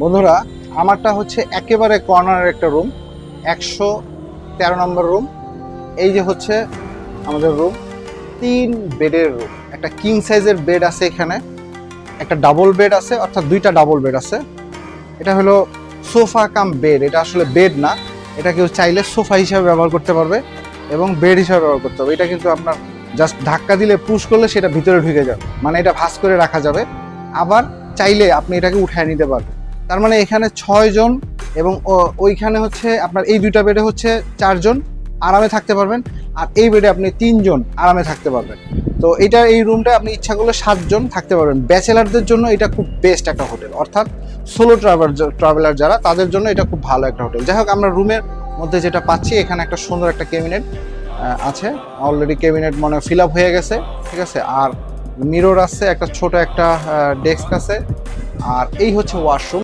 বন্ধুরা, আমারটা হচ্ছে একেবারে কর্নারের একটা রুম একশো তেরো নম্বর রুম এই যে হচ্ছে আমাদের রুম তিন বেডের রুম একটা কিং সাইজের বেড আছে এখানে, একটা ডাবল বেড আছে, অর্থাৎ দুইটা ডাবল বেড আছে, এটা হলো সোফা কাম বেড এটা আসলে বেড না, এটা কেউ চাইলে সোফা হিসাবে ব্যবহার করতে পারবে এবং বেড হিসাবে ব্যবহার করতে হবে, এটা কিন্তু আপনার জাস্ট ধাক্কা দিলে পুশ করলে সেটা ভিতরে ঢুকে যাবে মানে এটা ভাঁজ করে রাখা যাবে, আবার চাইলে আপনি এটাকে উঠায় নিতে পারবেন। তার মানে এখানে ছয় জন এবং ওইখানে হচ্ছে আপনার এই দুইটা বেডে হচ্ছে চারজন আরামে থাকতে পারবেন। আর এই বেডে আপনি তিনজন আরামে থাকতে পারবেন। তো এটা এই রুমটা আপনি ইচ্ছা করলে সাতজন থাকতে পারবেন। ব্যাচেলারদের জন্য এটা খুব বেস্ট একটা হোটেল অর্থাৎ সোলো ট্রাভেল ট্রাভেলার যারা, তাদের জন্য এটা খুব ভালো একটা হোটেল যাই হোক, আমরা রুমের মধ্যে যেটা পাচ্ছি, এখানে একটা সুন্দর একটা ক্যাবিনেট আছে। অলরেডি ক্যাবিনেট মনে ফিল আপ হয়ে গেছে, ঠিক আছে? আর মিরর আছে, একটা ছোট একটা ডেস্ক আছে। আর এই হচ্ছে ওয়াশরুম